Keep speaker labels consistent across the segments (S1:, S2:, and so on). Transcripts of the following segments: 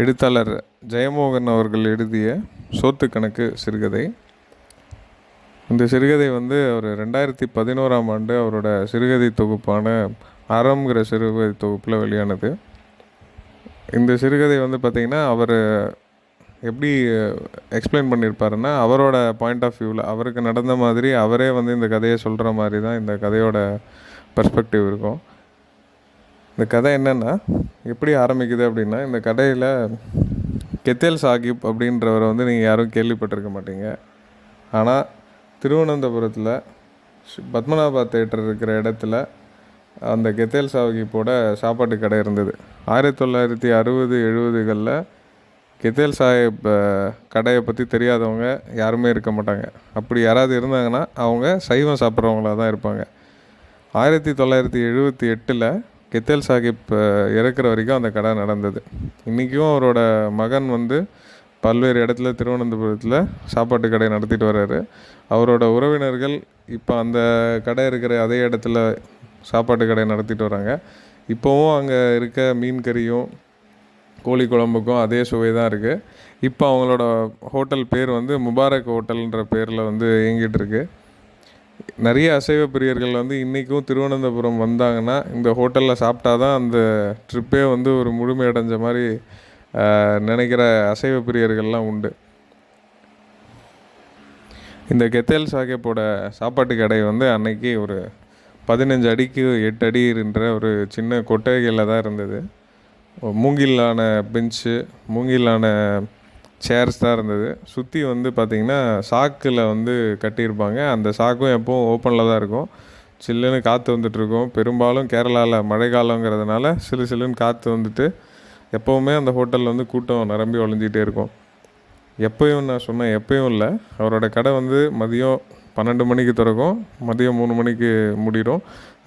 S1: எழுத்தாளர் ஜெயமோகன் அவர்கள் எழுதிய சோத்து கணக்கு சிறுகதை. இந்த சிறுகதை வந்து அவர் ரெண்டாயிரத்தி பதினோராம் ஆண்டு அவரோட சிறுகதை தொகுப்பான அறம்ங்கிற சிறுகதை தொகுப்பில் வெளியானது. இந்த சிறுகதை வந்து பார்த்திங்கன்னா அவர் எப்படி எக்ஸ்பிளைன் பண்ணியிருப்பாருன்னா அவரோட பாயிண்ட் ஆஃப் வியூவில் அவருக்கு நடந்த மாதிரி அவரே வந்து இந்த கதையை சொல்கிற மாதிரி தான் இந்த கதையோட பர்ஸ்பெக்டிவ் இருக்கும். இந்த கதை என்னென்னா எப்படி ஆரம்பிக்குது அப்படின்னா இந்த கடையில் கெத்தேல் சாஹிப் அப்படின்றவரை வந்து நீங்கள் யாரும் கேள்விப்பட்டிருக்க மாட்டீங்க. ஆனால் திருவனந்தபுரத்தில் பத்மநாபா தேட்டர் இருக்கிற இடத்துல அந்த கெத்தேல் சாஹிப்போட சாப்பாட்டு கடை இருந்தது. ஆயிரத்தி தொள்ளாயிரத்தி அறுபது எழுபதுகளில் கெத்தேல் சாஹிப் கடையை பற்றி தெரியாதவங்க யாருமே இருக்க மாட்டாங்க. அப்படி யாராவது இருந்தாங்கன்னா அவங்க சைவம் சாப்பிட்றவங்களா தான் இருப்பாங்க. ஆயிரத்தி தொள்ளாயிரத்தி எழுபத்தி எட்டில் கெத்தேல் சாஹிப் இறக்குற வரைக்கும் அந்த கடை நடந்தது. இன்றைக்கும் அவரோட மகன் வந்து பல்வேறு இடத்துல திருவனந்தபுரத்தில் சாப்பாட்டு கடை நடத்திட்டு வர்றாரு. அவரோட உறவினர்கள் இப்போ அந்த கடை இருக்கிற அதே இடத்துல சாப்பாட்டு கடை நடத்திட்டு வராங்க. இப்போவும் அங்கே இருக்க மீன் கறியும் கோழி குழம்புக்கும் அதே சுவை தான் இருக்குது இப்போ அவங்களோட ஹோட்டல் பேர் வந்து முபாரக் ஹோட்டல்ன்ற பேரில் வந்து இயங்கிட்டுருக்கு நிறைய அசைவ பிரியர்கள் வந்து இன்றைக்கும் திருவனந்தபுரம் வந்தாங்கன்னா இந்த ஹோட்டலில் சாப்பிட்டா தான் அந்த ட்ரிப்பே வந்து ஒரு முழுமையடைஞ்ச மாதிரி நினைக்கிற அசைவ பிரியர்கள்லாம் உண்டு. இந்த கெத்தேல் சாகேப்போட சாப்பாட்டு கடை வந்து அன்னைக்கு ஒரு பதினஞ்சு அடிக்கு எட்டு அடி இருன்ற ஒரு சின்ன கொட்டகையில் தான் இருந்தது. மூங்கிலான பெஞ்சு மூங்கிலான சேர்ஸ் தான் இருந்தது. சுற்றி வந்து பார்த்திங்கன்னா சாக்கில் வந்து கட்டியிருப்பாங்க. அந்த சாக்கும் எப்போவும் ஓப்பனில் தான் இருக்கும். சில்லுன்னு காற்று வந்துட்டுருக்கும் பெரும்பாலும் கேரளாவில் மழை காலங்கிறதுனால சிலு சில்லுன்னு காற்று வந்துட்டு எப்போவுமே அந்த ஹோட்டலில் வந்து கூட்டம் நிரம்பி ஒழிஞ்சிகிட்டே இருக்கும். எப்பயும் நான் சொன்னேன் எப்பயும் இல்லை. அவரோட கடை வந்து மதியம் பன்னெண்டு மணிக்கு திறக்கும். மதியம் மூணு மணிக்கு முடிடும்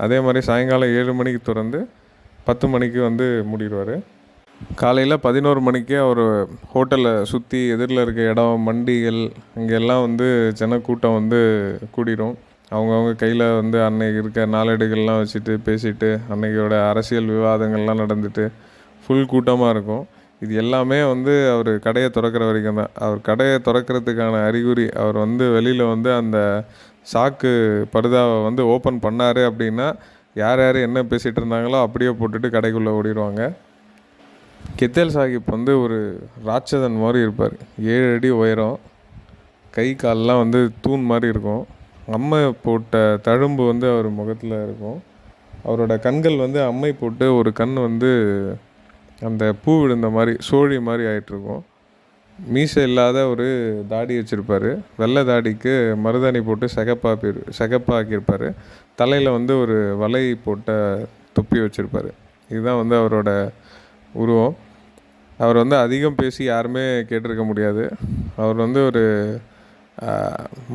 S1: அதே மாதிரி சாயங்காலம் ஏழு மணிக்கு திறந்து பத்து மணிக்கு வந்து மூடிடுவார் காலையில் பதினோரு மணிக்கு அவர் ஹோட்டலை சுற்றி எதிரில் இருக்க இடம் மண்டிகள் இங்கெல்லாம் வந்து ஜனக்கூட்டம் வந்து கூடிரும். அவங்கவுங்க கையில் வந்து அன்னைக்கு இருக்க நாளேடுகள்லாம் வச்சுட்டு பேசிட்டு அன்னைக்கோட அரசியல் விவாதங்கள்லாம் நடந்துட்டு ஃபுல் கூட்டமாக இருக்கும். இது எல்லாமே வந்து அவர் கடையை திறக்கிற வரைக்கும் தான். அவர் கடையை திறக்கிறதுக்கான அறிகுறி அவர் வந்து வெளியில் வந்து அந்த சாக்கு பருதாவை வந்து ஓப்பன் பண்ணார் அப்படின்னா யார் யார் என்ன பேசிகிட்டு இருந்தாங்களோ அப்படியே போட்டுட்டு கடைக்குள்ளே ஓடிடுவாங்க கெத்தேல் சாஹிப் வந்து ஒரு ராட்சதன் மாதிரி இருப்பார். ஏழு அடி உயரம். கை கால்லாம் வந்து தூண் மாதிரி இருக்கும். அம்மை போட்ட தழும்பு வந்து அவர் முகத்தில் இருக்கும். அவரோட கண்கள் வந்து அம்மை போட்டு ஒரு கண் வந்து அந்த பூ விழுந்த மாதிரி சோழி மாதிரி ஆகிட்டுருக்கும் மீசை இல்லாத ஒரு தாடி வச்சுருப்பார். வெள்ளை தாடிக்கு மருதாணி போட்டு சிகப்பாப்பி சிகப்பாக்கியிருப்பார் தலையில் வந்து ஒரு வலை போட்ட தொப்பி வச்சுருப்பார். இதுதான் வந்து அவரோட உருவம். அவர் வந்து அதிகம் பேசி யாருமே கேட்டிருக்க முடியாது. அவர் வந்து ஒரு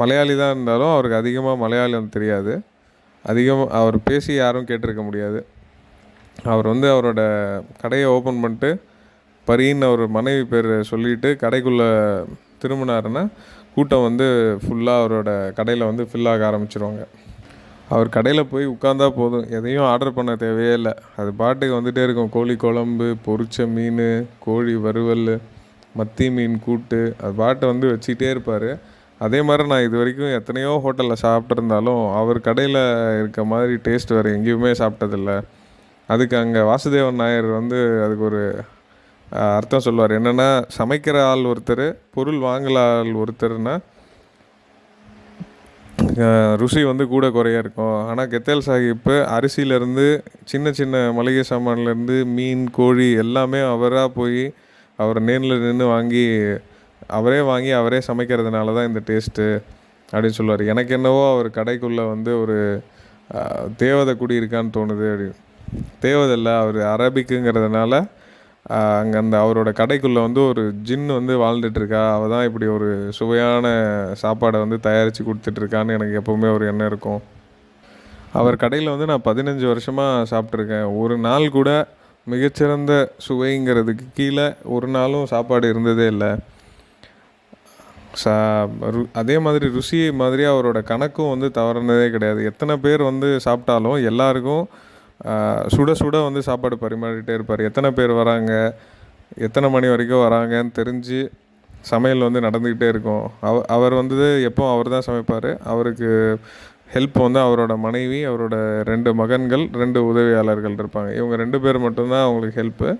S1: மலையாளி தான் இருந்தாலும் அவருக்கு அதிகமாக மலையாளம் தெரியாது. அதிகம் அவர் பேசி யாரும் கேட்டிருக்க முடியாது. அவர் வந்து அவரோட கடையை ஓப்பன் பண்ணிட்டு பரின்னு அவர் மனைவி பேர் சொல்லிட்டு கடைக்குள்ளே திரும்பினாருன்னா கூட்டம் வந்து ஃபுல்லாக அவரோட கடையில் வந்து ஃபில் ஆக ஆரம்பிச்சிருவாங்க. அவர் கடையில் போய் உட்காந்தா போதும். எதையும் ஆர்டர் பண்ண தேவையே இல்லை. அது பாட்டுக்கு வந்துகிட்டே இருக்கும். கோழி குழம்பு பொரிச்ச மீன் கோழி வறுவல் மத்தி மீன் கூட்டு அது பாட்டை வந்து வச்சுக்கிட்டே இருப்பார். அதே மாதிரி நான் இது வரைக்கும் எத்தனையோ ஹோட்டலில் சாப்பிட்ருந்தாலும் அவர் கடையில் இருக்க மாதிரி டேஸ்ட் வேறு எங்கேயுமே சாப்பிட்டதில்ல. அதுக்கு அங்கே வாசுதேவன் நாயர் வந்து அதுக்கு ஒரு அர்த்தம் சொல்லுவார். என்னென்னா சமைக்கிற ஆள் ஒருத்தர் பொருள் வாங்கல ஆள் ஒருத்தர்னா ருசி வந்து கூட குறைய இருக்கும். ஆனால் கெத்தேல் சாஹிப்பு அரிசியிலேருந்து சின்ன சின்ன மளிகை சாமான்லேருந்து மீன் கோழி எல்லாமே அவராக போய் அவர் நேரில் நின்று வாங்கி அவரே வாங்கி அவரே சமைக்கிறதுனால தான் இந்த டேஸ்ட்டு அப்படின்னு சொல்லுவார். எனக்கு என்னவோ அவர் கடைக்குள்ளே வந்து ஒரு தேவதை குடி இருக்கான்னு தோணுது அப்படின்னு. தேவதை இல்லை அவர் அரபிக்குங்கிறதுனால அங்கே அந்த அவரோட கடைக்குள்ளே வந்து ஒரு ஜின்னு வந்து வாழ்ந்துட்டுருக்கா அவள் தான் இப்படி ஒரு சுவையான சாப்பாடை வந்து தயாரித்து கொடுத்துட்ருக்கான்னு எனக்கு எப்போவுமே ஒரு எண்ணம் இருக்கும். அவர் கடையில் வந்து நான் பதினஞ்சு வருஷமாக சாப்பிட்ருக்கேன் ஒரு நாள் கூட மிகச்சிறந்த சுவைங்கிறதுக்கு கீழே ஒரு நாளும் சாப்பாடு இருந்ததே இல்லை. சா ரு அதே மாதிரி ருசி மாதிரி அவரோட கணக்கும் வந்து தவறுனதே கிடையாது. எத்தனை பேர் வந்து சாப்பிட்டாலும் எல்லாருக்கும் சுட சுட வந்து சாப்பாடு பரிமாறிட்டே இருப்பார். எத்தனை பேர் வராங்க? எத்தனை மணி வரைக்கும் வராங்கன்னு தெரிஞ்சு சமையல் வந்து நடந்துக்கிட்டே இருக்கும். அவ அவர் வந்து எப்போ அவர் தான் சமைப்பார். அவருக்கு ஹெல்ப் வந்து அவரோட மனைவி அவரோட ரெண்டு மகன்கள் ரெண்டு உதவியாளர்கள் இருப்பாங்க. இவங்க ரெண்டு பேர் மட்டும்தான் அவங்களுக்கு ஹெல்ப்பு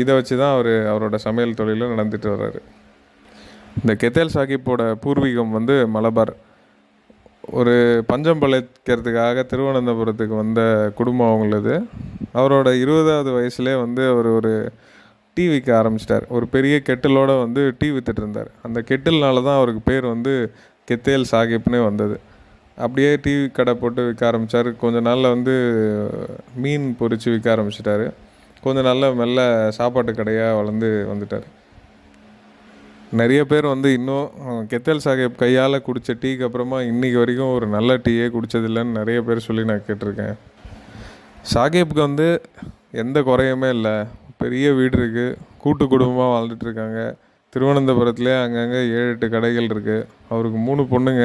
S1: இதை வச்சு தான் அவர் அவரோட சமையல் தொழிலும் நடந்துட்டு வர்றாரு. இந்த கெத்தேல் சாஹிப்போட பூர்வீகம் வந்து மலபார். ஒரு பஞ்சம் பிழைக்கிறதுக்காக திருவனந்தபுரத்துக்கு வந்த குடும்பம் அவங்களது. அவரோட இருபதாவது வயசுலேயே வந்து அவர் ஒரு டீ விற்க ஆரம்பிச்சிட்டார். ஒரு பெரிய கெட்டிலோடு வந்து டீ வித்துட்டு இருந்தார். அந்த கெட்டில்னால தான் அவருக்கு பேர் வந்து கெத்தேல் சாஹிப்னே வந்தது. அப்படியே டீ கடை போட்டு விற்க ஆரம்பித்தார் கொஞ்ச நாளில் வந்து மீன் பொறிச்சு விற்க ஆரம்பிச்சிட்டாரு. கொஞ்ச நாளில் மெல்ல சாப்பாட்டு கடையாக வளர்ந்து வந்துட்டார். நிறைய பேர் வந்து இன்னும் கெத்தல் கெத்தேல் கையால் குடித்த டீக்கு அப்புறமா இன்றைக்கி வரைக்கும் ஒரு நல்ல டீயே குடித்ததில்லைன்னு நிறைய பேர் சொல்லி நான் கேட்டிருக்கேன். சாகேப்புக்கு வந்து எந்த குறையுமே இல்லை. பெரிய வீடு இருக்குது கூட்டு குடும்பமாக வாழ்ந்துட்டுருக்காங்க திருவனந்தபுரத்துலேயே அங்கங்கே ஏழு எட்டு கடைகள் இருக்குது அவருக்கு மூணு பொண்ணுங்க.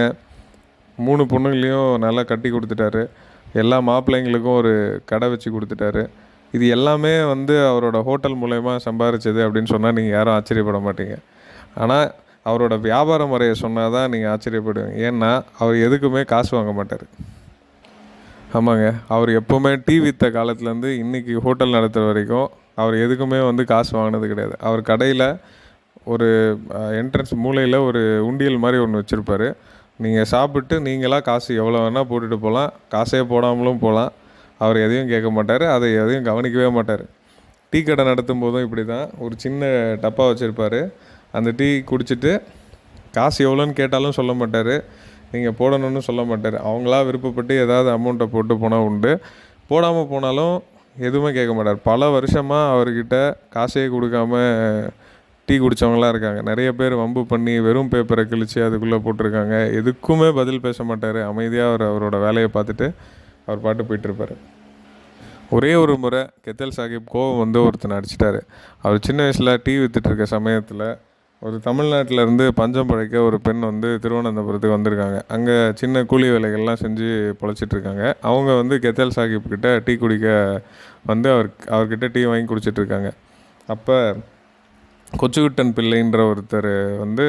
S1: மூணு பொண்ணுங்களையும் நல்லா கட்டி கொடுத்துட்டாரு. எல்லா மாப்பிள்ளைங்களுக்கும் ஒரு கடை வச்சு கொடுத்துட்டாரு. இது எல்லாமே வந்து அவரோட ஹோட்டல் மூலயமா சம்பாரிச்சது அப்படின்னு சொன்னால் நீங்கள் யாரும் ஆச்சரியப்பட மாட்டீங்க. ஆனால் அவரோட வியாபார முறையை சொன்னால் தான் நீங்கள் ஆச்சரியப்படுவீங்க. ஏன்னா அவர் எதுக்குமே காசு வாங்க மாட்டார். ஆமாங்க. அவர் எப்போவுமே டீ வித்த காலத்துலேருந்து இன்றைக்கி ஹோட்டல் நடத்துகிற வரைக்கும் அவர் எதுக்குமே வந்து காசு வாங்கினது கிடையாது. அவர் கடையில் ஒரு என்ட்ரன்ஸ் மூலையில் ஒரு உண்டியல் மாதிரி ஒன்று வச்சுருப்பாரு. நீங்கள் சாப்பிட்டு நீங்களாக காசு எவ்வளோ வேணால் போட்டுட்டு போகலாம் காசே போடாமலும் போகலாம் அவர் எதையும் கேட்க மாட்டார். அதை எதையும் கவனிக்கவே மாட்டார். டீ கடை நடத்தும் போதும் இப்படி தான் ஒரு சின்ன டப்பா வச்சுருப்பாரு. அந்த டீ குடிச்சிட்டு காசு எவ்வளோன்னு கேட்டாலும் சொல்ல மாட்டார். நீங்கள் போடணும்னு சொல்ல மாட்டார். அவங்களா விருப்பப்பட்டு ஏதாவது அமௌண்ட்டை போட்டு போனால் உண்டு. போடாமல் போனாலும் எதுவுமே கேட்க மாட்டார். பல வருஷமாக அவர்கிட்ட காசே கொடுக்காம டீ குடித்தவங்களாம் இருக்காங்க. நிறைய பேர் வம்பு பண்ணி வெறும் பேப்பரை கிழிச்சு அதுக்குள்ளே போட்டிருக்காங்க. எதுக்குமே பதில் பேச மாட்டார். அமைதியாக அவர் அவரோட வேலையை பார்த்துட்டு அவர் பாட்டு போயிட்டுருப்பார். ஒரே ஒரு முறை கெத்தல் சாஹிப் கோவம் வந்து ஒருத்தனை அடிச்சிட்டாரு. அவர் சின்ன வயசில் டீ வித்துட்டு இருக்க சமயத்தில் ஒரு தமிழ்நாட்டிலேருந்து பஞ்சம் பிழைக்க ஒரு பெண் வந்து திருவனந்தபுரத்துக்கு வந்திருக்காங்க. அங்கே சின்ன கூலி வேலைகள்லாம் செஞ்சு பொழைச்சிட்டு இருக்காங்க அவங்க வந்து கெத்தல் சாஹிப் கிட்ட டீ குடிக்க வந்து அவர் அவர்கிட்ட டீ வாங்கி குடிச்சிட்ருக்காங்க. அப்போ கொச்சுக்குட்டன் பிள்ளைன்ற ஒருத்தர் வந்து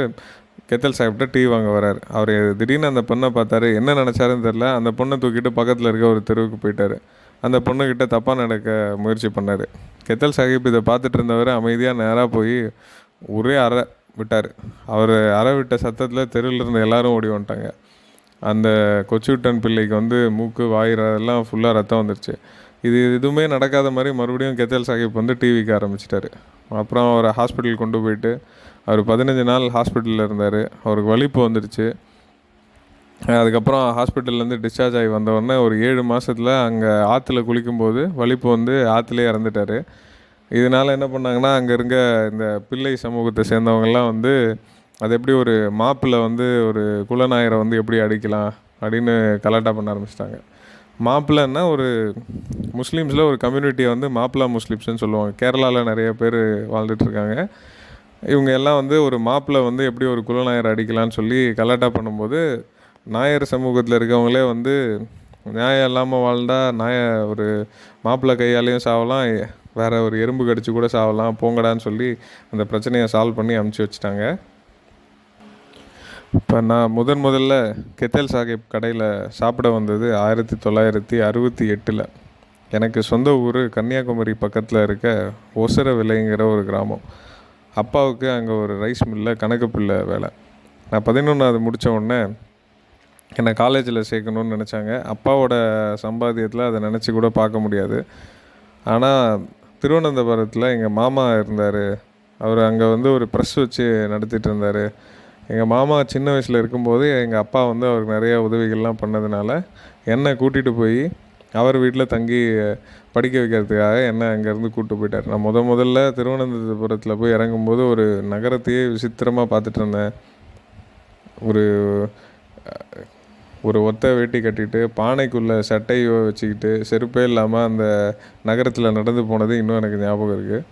S1: கெத்தல் சாஹிப்கிட்ட டீ வாங்க வரார். அவர் திடீர்னு அந்த பொண்ணை பார்த்தாரு. என்ன நினச்சாருன்னு தெரில அந்த பொண்ணை தூக்கிட்டு பக்கத்தில் இருக்க ஒரு தெருவுக்கு போயிட்டார். அந்த பொண்ணுக்கிட்ட தப்பாக நடக்க முயற்சி பண்ணார். கெத்தல் சாஹிப் இதை பார்த்துட்டு இருந்தவர் அமைதியாக நேராக போய் ஒரே அறை விட்டார். அவர் அறை விட்ட சத்தத்தில் தெருவில் இருந்த எல்லாரும் ஓடி வந்துட்டாங்க. அந்த கொச்சுவிட்டன் பிள்ளைக்கு வந்து மூக்கு வாயிறெல்லாம் ஃபுல்லாக ரத்தம் வந்துருச்சு. இது எதுவுமே நடக்காத மாதிரி மறுபடியும் கெத்தல் சாஹிப் வந்து டிவிக்கு ஆரம்பிச்சிட்டாரு. அப்புறம் அவரை ஹாஸ்பிட்டல் கொண்டு போயிட்டு அவர் பதினஞ்சு நாள் ஹாஸ்பிட்டலில் இருந்தார். அவருக்கு வலிப்பு வந்துருச்சு. அதுக்கப்புறம் ஹாஸ்பிட்டல்லேருந்து டிஸ்சார்ஜ் ஆகி வந்தவுடனே ஒரு ஏழு மாதத்தில் அங்கே ஆற்றுல குளிக்கும்போது வலிப்பு வந்து ஆற்றுலேயே இறந்துட்டார். இதனால் என்ன பண்ணாங்கன்னா அங்கே இருக்க இந்த பிள்ளை சமூகத்தை சேர்ந்தவங்கெல்லாம் வந்து அது எப்படி ஒரு மாப்பிள்ளை வந்து ஒரு குலநாயரை வந்து எப்படி அடிக்கலாம் அப்படின்னு கலாட்டா பண்ண ஆரம்பிச்சிட்டாங்க. மாப்பிள்ளைன்னா ஒரு முஸ்லீம்ஸில் ஒரு கம்யூனிட்டியை வந்து மாப்பிள்ளா முஸ்லீம்ஸ்னு சொல்லுவாங்க. கேரளாவில் நிறைய பேர் வாழ்ந்துட்டு இருக்காங்க. இவங்க எல்லாம் வந்து ஒரு மாப்பிள்ளை வந்து எப்படி ஒரு குலநாயர் அடிக்கலாம்னு சொல்லி கலாட்டா பண்ணும்போது நாயர் சமூகத்தில் இருக்கவங்களே வந்து நியாயம் இல்லாமல் வாழ்ந்தால் நாய ஒரு மாப்பிள்ளை கையாலேயும் சாவலாம் வேறு ஒரு எறும்பு கடிச்சு கூட சாவலாம் போங்கடான்னு சொல்லி அந்த பிரச்சனையை சால்வ் பண்ணி அமுச்சு வச்சுட்டாங்க. இப்போ நான் முதன் முதல்ல கெத்தேல் சாஹிப் கடையில் சாப்பிட வந்தது ஆயிரத்தி தொள்ளாயிரத்தி அறுபத்தி எட்டில். எனக்கு சொந்த ஊர் கன்னியாகுமரி பக்கத்தில் இருக்க ஒசர விலைங்கிற ஒரு கிராமம். அப்பாவுக்கு அங்கே ஒரு ரைஸ் மில்லில் கணக்கு பிள்ளை வேலை. நான் பதினொன்றாவது முடித்த உடனே என்னை காலேஜில் சேர்க்கணும்னு நினச்சாங்க. அப்பாவோட சம்பாத்தியத்தில் அதை நினச்சி கூட பார்க்க முடியாது. ஆனால் திருவனந்தபுரத்தில் எங்கள் மாமா இருந்தார். அவர் அங்கே வந்து ஒரு ப்ரெஸ் வச்சு நடத்திட்டு இருந்தார். எங்கள் மாமா சின்ன வயசில் இருக்கும்போது எங்கள் அப்பா வந்து அவருக்கு நிறைய உதவிகள்லாம் பண்ணதுனால என்னை கூட்டிகிட்டு போய் அவர் வீட்டில் தங்கி படிக்க வைக்கிறதுக்காக என்னை அங்கேருந்து கூப்பிட்டு போயிட்டார். நான் முத முதல்ல திருவனந்தபுரத்தில் போய் இறங்கும்போது ஒரு நகரத்தையே விசித்திரமாக பார்த்துட்டு இருந்தேன். ஒரு ஒரு ஒத்த வேட்டி கட்டிட்டு பானைக்குள்ளே சட்டையை வச்சுக்கிட்டு செருப்பே இல்லாமல் அந்த நகரத்தில் நடந்து போனது இன்னும் எனக்கு ஞாபகம் இருக்குது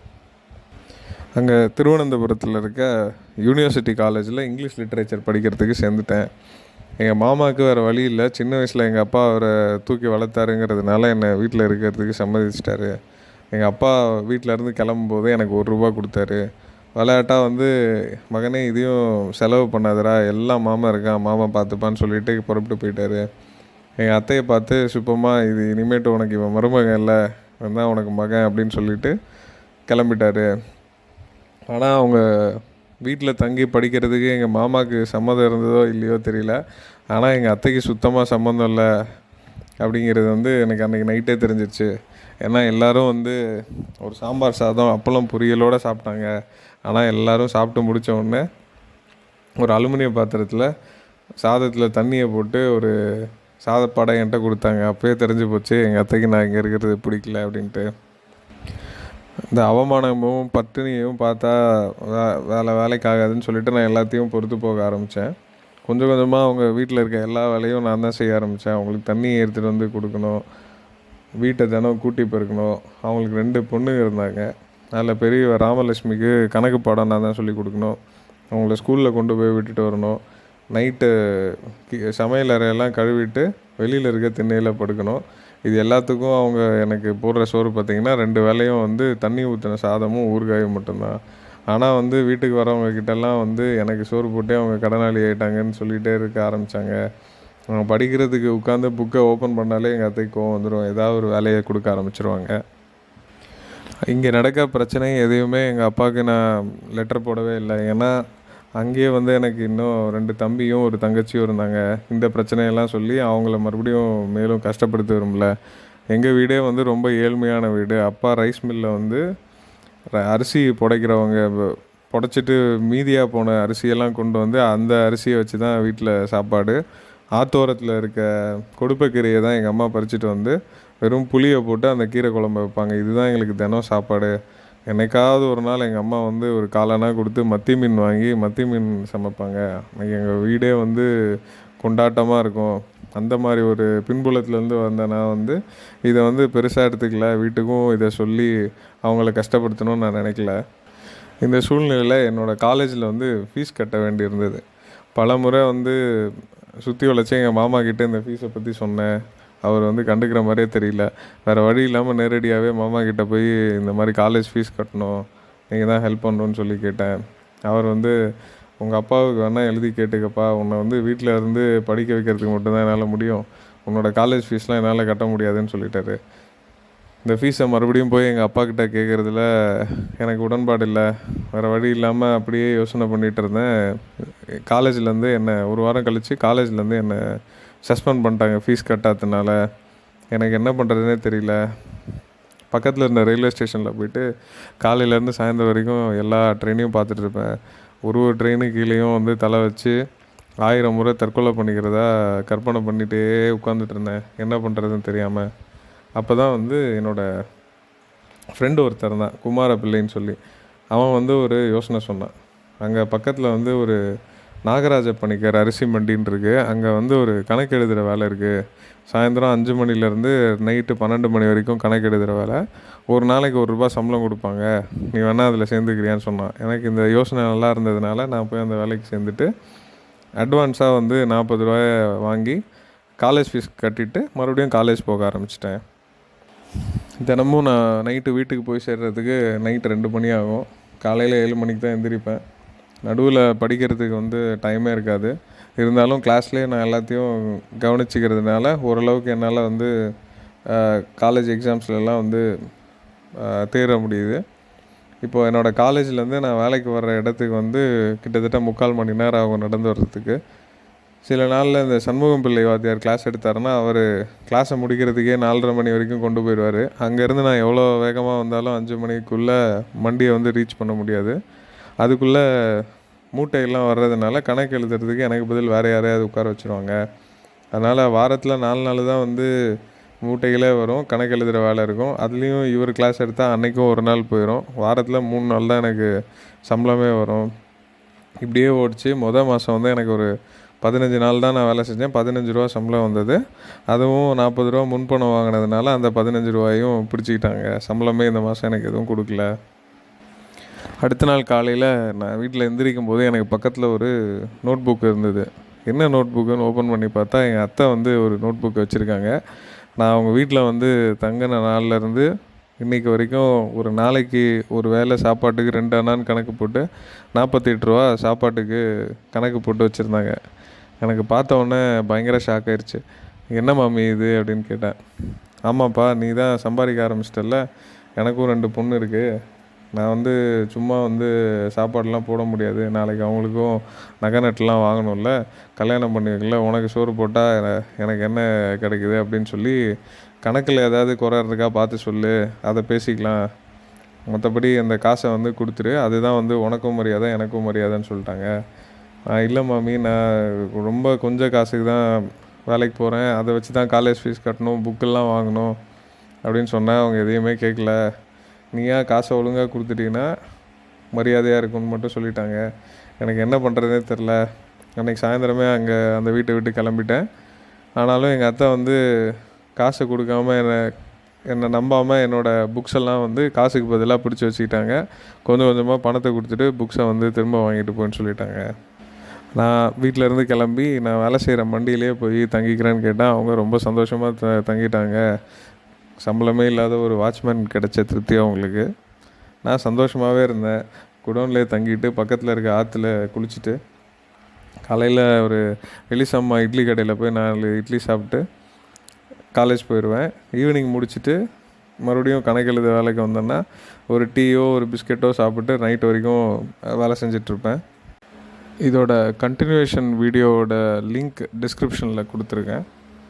S1: அங்கே திருவனந்தபுரத்தில் இருக்க யூனிவர்சிட்டி காலேஜில் இங்கிலீஷ் லிட்ரேச்சர் படிக்கிறதுக்கு சேர்ந்துட்டேன். எங்கள் மாமாவுக்கு வேறு வழி இல்லை. சின்ன வயசில் எங்கள் அப்பா அவரை தூக்கி வளர்த்தாருங்கிறதுனால என்னை வீட்டில் இருக்கிறதுக்கு சம்மதிச்சிட்டாரு. எங்கள் அப்பா வீட்டில் இருந்து கிளம்பும்போது எனக்கு ஒரு ரூபா கொடுத்தாரு. விளையாட்டாக வந்து மகனே இதையும் செலவு பண்ணாதடா. எல்லாம் மாமா இருக்கான் மாமா பார்த்துப்பான்னு சொல்லிட்டு புறப்பட்டு போயிட்டாரு. எங்கள் அத்தையை பார்த்து சுப்பமாக இது இனிமேட்டு உனக்கு இவன் மருமகன் இல்லை. வந்தால் தான் உனக்கு மகன் அப்படின்னு சொல்லிட்டு கிளம்பிட்டாரு. ஆனால் அவங்க வீட்டில் தங்கி படிக்கிறதுக்கு எங்கள் மாமாவுக்கு சம்மதம் இருந்ததோ இல்லையோ தெரியல. ஆனால் எங்கள் அத்தைக்கு சுத்தமாக சம்மந்தம் இல்லை அப்படிங்கிறது வந்து எனக்கு அன்றைக்கி நைட்டே தெரிஞ்சிருச்சு. ஏன்னா எல்லாரும் வந்து ஒரு சாம்பார் சாதம் அப்பளம் பொரியலோடு சாப்பிட்டாங்க. ஆனால் எல்லோரும் சாப்பிட்டு முடித்த உடனே ஒரு அலுமினிய பாத்திரத்தில் சாதத்தில் தண்ணியை போட்டு ஒரு சாதப்பாடை என்கிட்ட கொடுத்தாங்க. அப்போயே தெரிஞ்சு போச்சு எங்கள் அத்தைக்கு நான் இங்கே இருக்கிறது பிடிக்கல அப்படின்ட்டு. இந்த அவமானமும் பட்டினியும் பார்த்தா வே வேலை வேலைக்கு ஆகாதுன்னு சொல்லிட்டு நான் எல்லாத்தையும் பொறுத்து போக ஆரம்பித்தேன் கொஞ்சம் கொஞ்சமாக அவங்க வீட்டில் இருக்க எல்லா வேலையும் நான் தான் செய்ய ஆரம்பித்தேன் அவங்களுக்கு தண்ணி எடுத்துகிட்டு வந்து கொடுக்கணும். வீட்டை தினம் கூட்டி பெருக்கணும். அவங்களுக்கு ரெண்டு பொண்ணுங்க இருந்தாங்க. அதில் பெரிய ராமலட்சுமிக்கு கணக்கு பாடம் நான் தான் சொல்லி கொடுக்கணும். அவங்கள ஸ்கூலில் கொண்டு போய் விட்டுட்டு வரணும். நைட்டு சமையல் அறையெல்லாம் கழுவிட்டு வெளியில் இருக்க திண்ணையில் படுக்கணும். இது எல்லாத்துக்கும் அவங்க எனக்கு போடுற சோறு பார்த்திங்கன்னா ரெண்டு வேலையும் வந்து தண்ணி ஊற்றின சாதமும் ஊறுகாயும் மட்டும்தான். ஆனால் வந்து வீட்டுக்கு வரவங்க கிட்டலாம் வந்து எனக்கு சோறு போட்டே அவங்க கடனாளி ஆயிட்டாங்கன்னு சொல்லிகிட்டே இருக்க ஆரம்பித்தாங்க அவங்க படிக்கிறதுக்கு உட்காந்து புக்கை ஓப்பன் பண்ணாலே எங்கள் அத்தைக்கு கோவம் வந்துடும் ஏதாவது ஒரு வேலையை கொடுக்க ஆரம்பிச்சிருவாங்க. இங்கே நடக்க பிரச்சனை எதையுமே எங்கள் அப்பாவுக்கு நான் லெட்டர் போடவே இல்லை. ஏன்னா அங்கேயே வந்து எனக்கு இன்னும் ரெண்டு தம்பியும் ஒரு தங்கச்சியும் இருந்தாங்க. இந்த பிரச்சனையெல்லாம் சொல்லி அவங்கள மறுபடியும் மேலும் கஷ்டப்படுத்த விரும்பல. எங்கள் வீடே வந்து ரொம்ப ஏழ்மையான வீடு. அப்பா ரைஸ் மில்லில் வந்து அரிசி புடைக்கிறவங்க புடைச்சிட்டு மீதியாக போன அரிசியெல்லாம் கொண்டு வந்து அந்த அரிசியை வச்சு தான் வீட்டில் சாப்பாடு. ஆத்தோரத்தில் இருக்க கொடுப்பக்கீரையை தான் எங்கள் அம்மா பறிச்சிட்டு வந்து வெறும் புளியை போட்டு அந்த கீரை குழம்பு வைப்பாங்க. இதுதான் எங்களுக்கு தினம் சாப்பாடு. என்னைக்காவது ஒரு நாள் எங்கள் அம்மா வந்து ஒரு காலனா கொடுத்து மத்தி மீன் வாங்கி மத்தி மீன் சமைப்பாங்க. எங்கள் வீடே வந்து கொண்டாட்டமாக இருக்கும். அந்த மாதிரி ஒரு பின்புலத்துலேருந்து வந்த நான் வந்து இதை வந்து பெருசாக எடுத்துக்கல. வீட்டுக்கும் இதை சொல்லி அவங்கள கஷ்டப்படுத்தணும்னு நான் நினைக்கல. இந்த சூழ்நிலையில் என்னோடய காலேஜில் வந்து ஃபீஸ் கட்ட வேண்டியிருந்தது. பல முறை வந்து சுற்றி வளைச்சி எங்கள் மாமா கிட்டே இந்த ஃபீஸை பற்றி சொன்னேன். அவர் வந்து கண்டுக்கிற மாதிரியே தெரியல. வேறு வழி இல்லாமல் நேரடியாகவே மாமா கிட்டே போய் இந்த மாதிரி காலேஜ் ஃபீஸ் கட்டணும் நீங்கள் தான் ஹெல்ப் பண்ணணும்னு சொல்லி கேட்டேன். அவர் வந்து உங்கள் அப்பாவுக்கு வேணால் எழுதி கேட்டுக்கப்பா. உன்னை வந்து வீட்டில் இருந்து படிக்க வைக்கிறதுக்கு மட்டும்தான் என்னால் முடியும். உன்னோட காலேஜ் ஃபீஸ்லாம் என்னால் கட்ட முடியாதுன்னு சொல்லிட்டாரு. இந்த ஃபீஸை மறுபடியும் போய் எங்கள் அப்பா கிட்ட கேட்குறதுல எனக்கு உடன்பாடு இல்லை. வேறு வழி இல்லாமல் அப்படியே யோசனை பண்ணிகிட்டு இருந்தேன். காலேஜ்லேருந்து என்னை ஒரு வாரம் கழித்து காலேஜ்லேருந்து என்னை சஸ்பெண்ட் பண்ணிட்டாங்க ஃபீஸ் கட்டாததுனால. எனக்கு என்ன பண்ணுறதுனே தெரியல. பக்கத்தில் இருந்த ரயில்வே ஸ்டேஷனில் போயிட்டு காலையிலேருந்து சாயந்தரம் வரைக்கும் எல்லா ட்ரெயினையும் பார்த்துட்டு இருப்பேன். ஒரு ஒரு ட்ரெயினு கீழேயும் வந்து தலை வச்சு ஆயிரம் முறை தற்கொலை பண்ணிக்கிறதா கற்பனை பண்ணிகிட்டே உட்காந்துட்டு இருந்தேன். என்ன பண்ணுறதுன்னு தெரியாமல் அப்போ தான் வந்து என்னோடய ஃப்ரெண்டு ஒருத்தர் தான் குமார பிள்ளைன்னு சொல்லி. அவன் வந்து ஒரு யோசனை சொன்னான். அங்கே பக்கத்தில் வந்து ஒரு நாகராஜ பணிக்கர் அரிசி மண்டின்னு இருக்குது அங்கே வந்து ஒரு கணக்கு எழுதுகிற வேலை இருக்குது சாயந்தரம் அஞ்சு மணிலேருந்து நைட்டு பன்னெண்டு மணி வரைக்கும் கணக்கு எழுதுகிற வேலை. ஒரு நாளைக்கு ஒரு ரூபா சம்பளம் கொடுப்பாங்க. நீ வேணால் அதில் சேர்ந்துக்கிறியான்னு சொன்னான். எனக்கு இந்த யோசனை நல்லா இருந்ததுனால நான் போய் அந்த வேலைக்கு சேர்ந்துட்டு அட்வான்ஸாக வந்து நாற்பது ரூபாய வாங்கி காலேஜ் ஃபீஸ் கட்டிட்டு மறுபடியும் காலேஜ் போக ஆரம்பிச்சிட்டேன். தினமும் நான் நைட்டு வீட்டுக்கு போய் சேர்கிறதுக்கு நைட் ரெண்டு மணி ஆகும். காலையில் ஏழு மணிக்கு தான் எந்திரிப்பேன். நடுவில் படிக்கிறதுக்கு வந்து டைமே இருக்காது. இருந்தாலும் கிளாஸ்லேயே நான் எல்லாத்தையும் கவனிச்சிக்கிறதுனால ஓரளவுக்கு என்னால் வந்து காலேஜ் எக்ஸாம்ஸ்லலாம் வந்து தேர முடியுது. இப்போ என்னோடய காலேஜ்லேருந்து நான் வேலைக்கு வர்ற இடத்துக்கு வந்து கிட்டத்தட்ட முக்கால் மணி நேரம் ஆகும் நடந்து வர்றதுக்கு. சில நாளில் இந்த சண்முகம் பிள்ளை வாத்தியார் கிளாஸ் எடுத்தாருன்னா அவர் கிளாஸை முடிக்கிறதுக்கே நாலரை மணி வரைக்கும் கொண்டு போயிடுவார். அங்கேருந்து நான் எவ்வளோ வேகமாக வந்தாலும் அஞ்சு மணிக்குள்ளே மண்டியை வந்து ரீச் பண்ண முடியாது. அதுக்குள்ளே மூட்டையெல்லாம் வர்றதுனால கணக்கு எழுதுறதுக்கு எனக்கு பதில் வேறு யாரையாவது உட்கார வச்சுருவாங்க. அதனால் வாரத்தில் நாலு நாள் தான் வந்து மூட்டைகளே வரும் கணக்கு எழுதுகிற வேலை இருக்கும். அதுலேயும் இவர் கிளாஸ் எடுத்தால் அன்றைக்கும் ஒரு நாள் போயிடும் வாரத்தில் மூணு நாள் தான் எனக்கு சம்பளமே வரும். இப்படியே ஓடிச்சு மொதல் மாதம் வந்து எனக்கு ஒரு பதினஞ்சு நாள் தான் நான் வேலை செஞ்சேன். பதினஞ்சு ரூபா சம்பளம் வந்தது. அதுவும் நாற்பது ரூபா முன்பணம் வாங்கினதுனால அந்த பதினஞ்சு ரூபாயும் பிடிச்சிக்கிட்டாங்க. சம்பளமே இந்த மாதம் எனக்கு எதுவும் கொடுக்கல. அடுத்த நாள் காலையில் நான் வீட்டில் எந்திரிக்கும் போது எனக்கு பக்கத்தில் ஒரு நோட் புக் இருந்தது. என்ன நோட் புக்குன்னு ஓப்பன் பண்ணி பார்த்தா எங்கள் அத்தை வந்து ஒரு நோட் புக் வச்சுருக்காங்க. நான் அவங்க வீட்டில் வந்து தங்கின நாள்லேருந்து இன்றைக்கி வரைக்கும் ஒரு நாளைக்கு ஒரு வேளை சாப்பாட்டுக்கு ரெண்டு அண்ணான்னு கணக்கு போட்டு நாற்பத்தெட்டு ரூபா சாப்பாட்டுக்கு கணக்கு போட்டு வச்சுருந்தாங்க. எனக்கு பார்த்த உடனே பயங்கர ஷாக் ஆயிடுச்சு என்ன மாமி இது அப்படின்னு கேட்டேன். ஆமாப்பா நீ தான் சம்பாதிக்க ஆரம்பிச்சிட்டல்ல. எனக்கும் ரெண்டு பொண்ணு இருக்குது நான் வந்து சும்மா வந்து சாப்பாடெலாம் போட முடியாது. நாளைக்கு அவங்களுக்கும் நகை நட்டுலாம் வாங்கணும்ல. கல்யாணம் பண்ணிக்கல உனக்கு சோறு போட்டால் எனக்கு என்ன கிடைக்குது அப்படின்னு சொல்லி கணக்கில் ஏதாவது குறை இருக்கா பார்த்து சொல்லு. அதை பேசிக்கலாம். மற்றபடி அந்த காசை வந்து கொடுத்துரு. அதுதான் வந்து உனக்கும் மரியாதை எனக்கும் மரியாதைன்னு சொல்லிட்டாங்க. நான் இல்லை மாமி நான் ரொம்ப கொஞ்சம் காசுக்கு தான் வேலைக்கு போகிறேன் அதை வச்சு தான் காலேஜ் ஃபீஸ் கட்டணும் புக்கெல்லாம் வாங்கணும் அப்படின்னு சொன்னேன் அவங்க எதையுமே கேட்கல. நீயா காசை ஒழுங்காக கொடுத்துட்டீங்கன்னா மரியாதையாக இருக்கும்னு மட்டும் சொல்லிட்டாங்க. எனக்கு என்ன பண்ணுறதே தெரில அன்றைக்கி சாயந்தரமே அங்கே அந்த வீட்டை விட்டு கிளம்பிட்டேன். ஆனாலும் எங்கள் அத்தை வந்து காசை கொடுக்காம என்னை என்னை நம்பாமல் என்னோடய புக்ஸ் எல்லாம் வந்து காசுக்கு பதிலாக பிடிச்சி வச்சுக்கிட்டாங்க. கொஞ்சம் கொஞ்சமாக பணத்தை கொடுத்துட்டு புக்ஸை வந்து திரும்ப வாங்கிட்டு போன்னு சொல்லிட்டாங்க. நான் வீட்டில் இருந்து கிளம்பி நான் வேலை செய்கிற மண்டியிலே போய் தங்கிக்கிறேன்னு கேட்டால் அவங்க ரொம்ப சந்தோஷமாக த தங்கிட்டாங்க. சம்பளமே இல்லாத ஒரு வாட்ச்மேன் கிடைச்ச திருப்தி அவங்களுக்கு நான் சந்தோஷமாகவே இருந்தேன். குடோன்லேயே தங்கிட்டு பக்கத்தில் இருக்க ஆற்றுல குளிச்சுட்டு காலையில் ஒரு வெளிசம்மா இட்லி கடையில் போய் நாலு இட்லி சாப்பிட்டு காலேஜ் போயிடுவேன் ஈவினிங் முடிச்சுட்டு மறுபடியும் கணக்கு எழுத வேலைக்கு வந்தேன்னா ஒரு டீயோ ஒரு பிஸ்கெட்டோ சாப்பிட்டு நைட் வரைக்கும் வேலை செஞ்சிட்ருப்பேன். இதோட கண்டினியூஷன் வீடியோவோட லிங்க் டிஸ்கிரிப்ஷனில் கொடுத்துருக்கேன்.